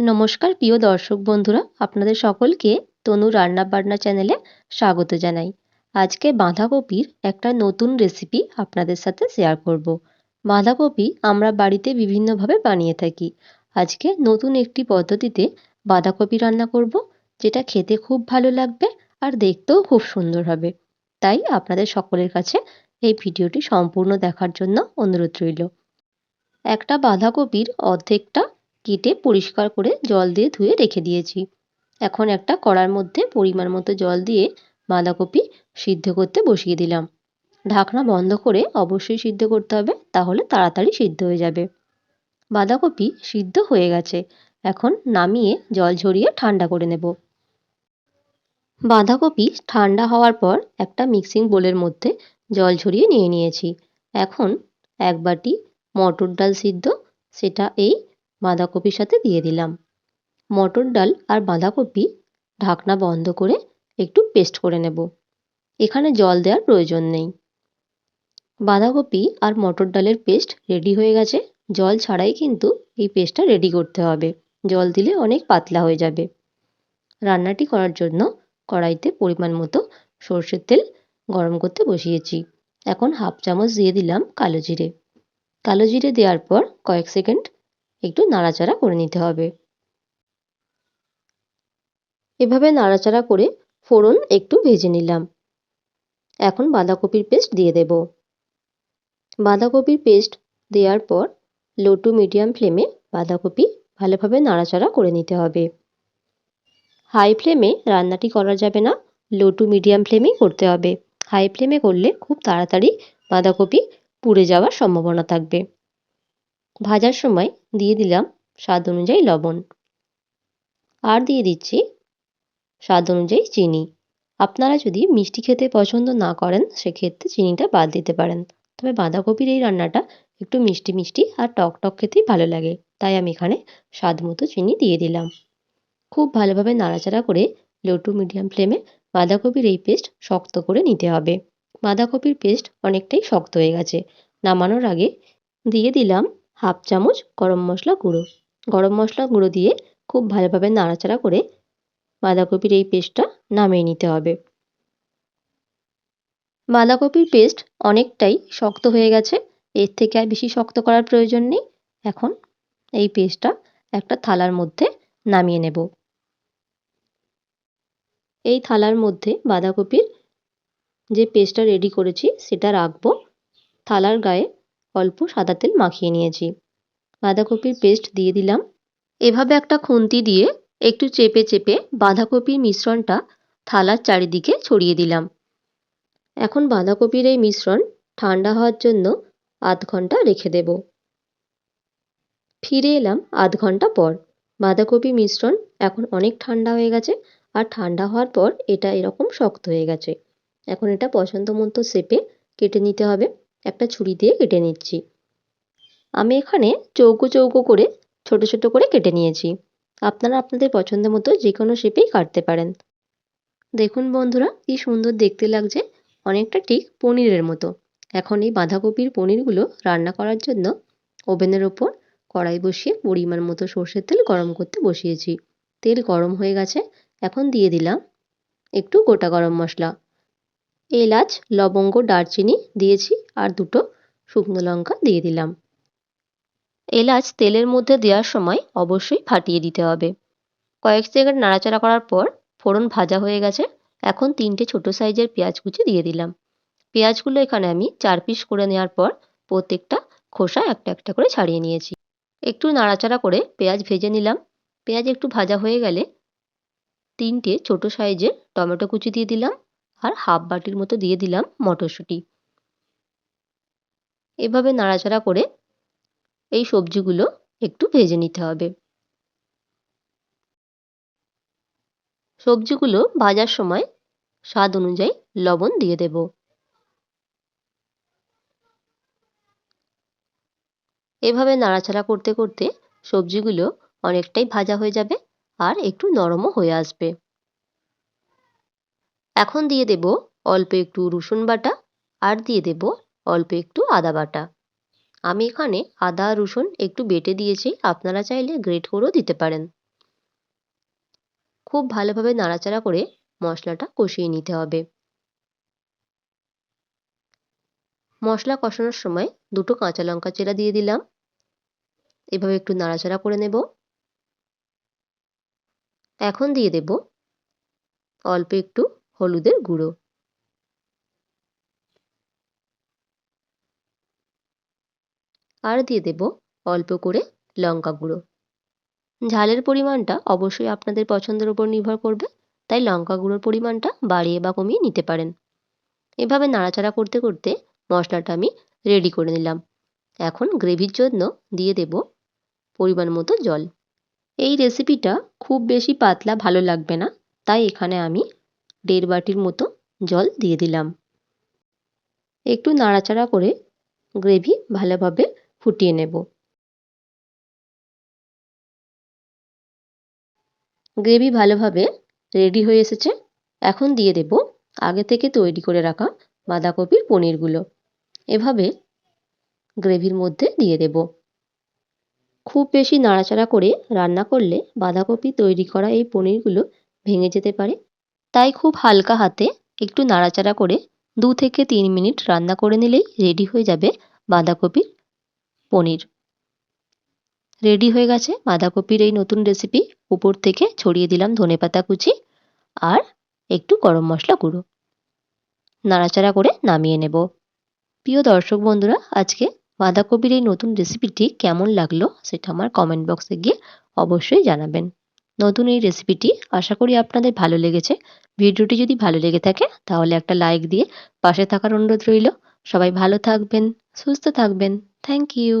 নমস্কার, প্রিয় দর্শক বন্ধুরা, আপনাদের সকলকে তনু রান্না বান্না চ্যানেলে স্বাগত জানাই। আজকে বাঁধাকপির একটা নতুন রেসিপি আপনাদের সাথে শেয়ার করব। বাঁধাকপি আমরা বাড়িতে বিভিন্নভাবে বানিয়ে থাকি। আজকে নতুন একটি পদ্ধতিতে বাঁধাকপি রান্না করব, যেটা খেতে খুব ভালো লাগবে আর দেখতেও খুব সুন্দর হবে। তাই আপনাদের সকলের কাছে এই ভিডিওটি সম্পূর্ণ দেখার জন্য অনুরোধ রইল। একটা বাঁধাকপির অর্ধেকটা কেটে পরিষ্কার করে জল দিয়ে ধুয়ে রেখে দিয়েছি। এখন একটা কড়ার মধ্যে পরিমাণ মতো জল দিয়ে বাঁধাকপি সিদ্ধ করতে বসিয়ে দিলাম। ঢাকনা বন্ধ করে অবশ্যই সিদ্ধ করতে হবে, তাহলে তাড়াতাড়ি সিদ্ধ হয়ে যাবে। বাঁধাকপি সিদ্ধ হয়ে গেছে। এখন নামিয়ে জল ঝরিয়ে ঠান্ডা করে নেব। বাঁধাকপি ঠান্ডা হওয়ার পর একটা মিক্সিং বোলের মধ্যে জল ঝরিয়ে নিয়ে নিয়েছি। এখন এক বাটি মটর ডাল সিদ্ধ, সেটা এই বাঁধাকপির সাথে দিয়ে দিলাম। মটর ডাল আর বাঁধাকপি ঢাকনা বন্ধ করে একটু পেস্ট করে নেব। এখানে জল দেওয়ার প্রয়োজন নেই। বাঁধাকপি আর মটর ডালের পেস্ট রেডি হয়ে গেছে। জল ছাড়াই কিন্তু এই পেস্টটা রেডি করতে হবে। জল দিলে অনেক পাতলা হয়ে যাবে। রান্নাটি করার জন্য কড়াইতে পরিমাণ মতো সর্ষের তেল গরম করতে বসিয়েছি। এখন হাফ চামচ দিয়ে দিলাম কালো জিরে। কালো জিরে দেওয়ার পর কয়েক সেকেন্ড একটু নাড়াচাড়া করে নিতে হবে। এভাবে নাড়াচাড়া করে ফোড়ন একটু ভেজে নিলাম। এখন বাঁধাকপির পেস্ট দিয়ে দেব। বাঁধাকপির পেস্ট দেওয়ার পর লো টু মিডিয়াম ফ্লেমে বাঁধাকপি ভালোভাবে নাড়াচাড়া করে নিতে হবে। হাই ফ্লেমে রান্নাটি করা যাবে না, লো টু মিডিয়াম ফ্লেমেই করতে হবে। হাই ফ্লেমে করলে খুব তাড়াতাড়ি বাঁধাকপি পুড়ে যাওয়ার সম্ভাবনা থাকবে। ভাজার সময় দিয়ে দিলাম স্বাদ অনুযায়ী লবণ। আর দিয়ে দিচ্ছি স্বাদ অনুযায়ী চিনি। আপনারা যদি মিষ্টি খেতে পছন্দ না করেন, সেক্ষেত্রে চিনিটা বাদ দিতে পারেন। তবে বাঁধাকপির এই রান্নাটা একটু মিষ্টি মিষ্টি আর টক টক খেতেই ভালো লাগে। তাই আমি এখানে স্বাদ মতো চিনি দিয়ে দিলাম। খুব ভালোভাবে নাড়াচাড়া করে লো টু মিডিয়াম ফ্লেমে বাঁধাকপির এই পেস্ট শক্ত করে নিতে হবে। বাঁধাকপির পেস্ট অনেকটাই শক্ত হয়ে গেছে। নামানোর আগে দিয়ে দিলাম হাফ চামচ গরম মশলা গুঁড়ো। গরম মশলা গুঁড়ো দিয়ে খুব ভালোভাবে নাড়াচাড়া করে বাঁধাকপির এই পেস্টটা নামিয়ে নিতে হবে। বাঁধাকপির পেস্ট অনেকটাই শক্ত হয়ে গেছে, এর থেকে আর বেশি শক্ত করার প্রয়োজন নেই। এখন এই পেস্টটা একটা থালার মধ্যে নামিয়ে নেব। এই থালার মধ্যে বাঁধাকপির যে পেস্টটা রেডি করেছি, সেটা রাখব। থালার গায়ে অল্প সাদা তেল মাখিয়ে নিয়েছি। বাঁধাকপির পেস্ট দিয়ে দিলাম। এভাবে একটা খুন্তি দিয়ে একটু চেপে চেপে বাঁধাকপির মিশ্রণটা থালার চারিদিকে ছড়িয়ে দিলাম। এখন বাঁধাকপির এই মিশ্রণ ঠান্ডা হওয়ার জন্য আধ ঘণ্টা রেখে দেব। ফিরে এলাম আধ ঘণ্টা পর। বাঁধাকপি মিশ্রণ এখন অনেক ঠান্ডা হয়ে গেছে আর ঠান্ডা হওয়ার পর এটা এরকম শক্ত হয়ে গেছে। এখন এটা পছন্দ মতো শেপে কেটে নিতে হবে। একটা ছুরি দিয়ে কেটে নিচ্ছি। আমি এখানে চৌকো চৌকো করে, ছোট ছোট করে কেটে নিয়েছি। আপনারা আপনাদের পছন্দ মতো যে কোনো শেপেই কাটতে পারেন। দেখুন বন্ধুরা, কি সুন্দর দেখতে লাগছে। অনেকটা ঠিক পনিরের মতো। এখন এই বাঁধাকপির পনিরগুলো রান্না করার জন্য ওভেনের ওপর কড়াই বসিয়ে পরিমাণ মতো সর্ষের তেল গরম করতে বসিয়েছি। তেল গরম হয়ে গেছে, এখন দিয়ে দিলাম একটু গোটা গরম মশলা। এলাচ, লবঙ্গ, দারচিনি দিয়েছি আর দুটো শুকনো লঙ্কা দিয়ে দিলাম। এলাচ তেলের মধ্যে দেওয়ার সময় অবশ্যই ফাটিয়ে দিতে হবে। কয়েক সেকেন্ড নাড়াচাড়া করার পর ফোড়ন ভাজা হয়ে গেছে। এখন তিনটে ছোট সাইজের পেঁয়াজ কুচি দিয়ে দিলাম। পেঁয়াজগুলো এখানে আমি চার পিস করে নেওয়ার পর প্রত্যেকটা খোসা একটা একটা করে ছাড়িয়ে নিয়েছি। একটু নাড়াচাড়া করে পেঁয়াজ ভেজে নিলাম। পেঁয়াজ একটু ভাজা হয়ে গেলে তিনটে ছোট সাইজের টমেটো কুচি দিয়ে দিলাম। আর হাফ বাটির মতো দিয়ে দিলাম মটরশুঁটি। এভাবে নাড়াচাড়া করে এই সবজিগুলো একটু ভেজে নিতে হবে। সবজিগুলো ভাজার সময় স্বাদ অনুযায়ী লবণ দিয়ে দেব। এভাবে নাড়াচাড়া করতে করতে সবজিগুলো অনেকটাই ভাজা হয়ে যাবে আর একটু নরমও হয়ে আসবে। এখন দিয়ে দেব অল্প একটু রসুন বাটা আর দিয়ে দেব অল্প একটু আদা বাটা। আমি এখানে আদা, রসুন একটু বেটে দিয়েছি, আপনারা চাইলে গ্রেট করেও দিতে পারেন। খুব ভালোভাবে নাড়াচাড়া করে মশলাটা কষিয়ে নিতে হবে। মশলা কষানোর সময় দুটো কাঁচা লঙ্কা চেরা দিয়ে দিলাম। এভাবে একটু নাড়াচাড়া করে নেব। এখন দিয়ে দেব অল্প একটু হলুদের গুঁড়ো। আর দিয়ে দেব অল্প করে লঙ্কা গুঁড়ো। ঝালের পরিমাণটা অবশ্যই আপনাদের পছন্দের উপর নির্ভর করবে, তাই লঙ্কা গুঁড়োর পরিমাণটা বাড়িয়ে বা কমিয়ে নিতে পারেন। এভাবে নাড়াচাড়া করতে করতে মশলাটা আমি রেডি করে নিলাম। এখন গ্রেভির জন্য দিয়ে দেব পরিমাণ মতো জল। এই রেসিপিটা খুব বেশি পাতলা ভালো লাগবে না, তাই এখানে আমি দেড় বাটির মতো জল দিয়ে দিলাম। একটু নাড়াচাড়া করে গ্রেভি ভালোভাবে ফুটিয়ে নেব। গ্রেভি ভালোভাবে রেডি হয়ে এসেছে। এখন দিয়ে দেব আগে থেকে তৈরি করে রাখা বাঁধাকপির পনিরগুলো। এভাবে গ্রেভির মধ্যে দিয়ে দেব। খুব বেশি নাড়াচাড়া করে রান্না করলে বাঁধাকপি তৈরি করা এই পনিরগুলো ভেঙে যেতে পারে। তাই খুব হালকা হাতে একটু নাড়াচাড়া করে দু থেকে তিন মিনিট রান্না করে নিলেই রেডি হয়ে যাবে বাঁধাকপির পনির। রেডি হয়ে গেছে বাঁধাকপির এই নতুন রেসিপি উপর থেকে ছড়িয়ে দিলাম ধনেপাতা কুচি আর একটু গরম মশলা গুঁড়ো। নাড়াচাড়া করে নামিয়ে নেব। প্রিয় দর্শক বন্ধুরা, আজকে বাঁধাকপির এই নতুন রেসিপিটি কেমন লাগল সেটা আমার কমেন্ট বক্সে গিয়ে অবশ্যই জানাবেন। নতুন এই রেসিপিটি আশা করি আপনাদের ভালো লেগেছে। ভিডিওটি যদি ভালো লেগে থাকে, তাহলে একটা লাইক দিয়ে পাশে থাকার অনুরোধ রইল। সবাই ভালো থাকবেন, সুস্থ থাকবেন। Thank you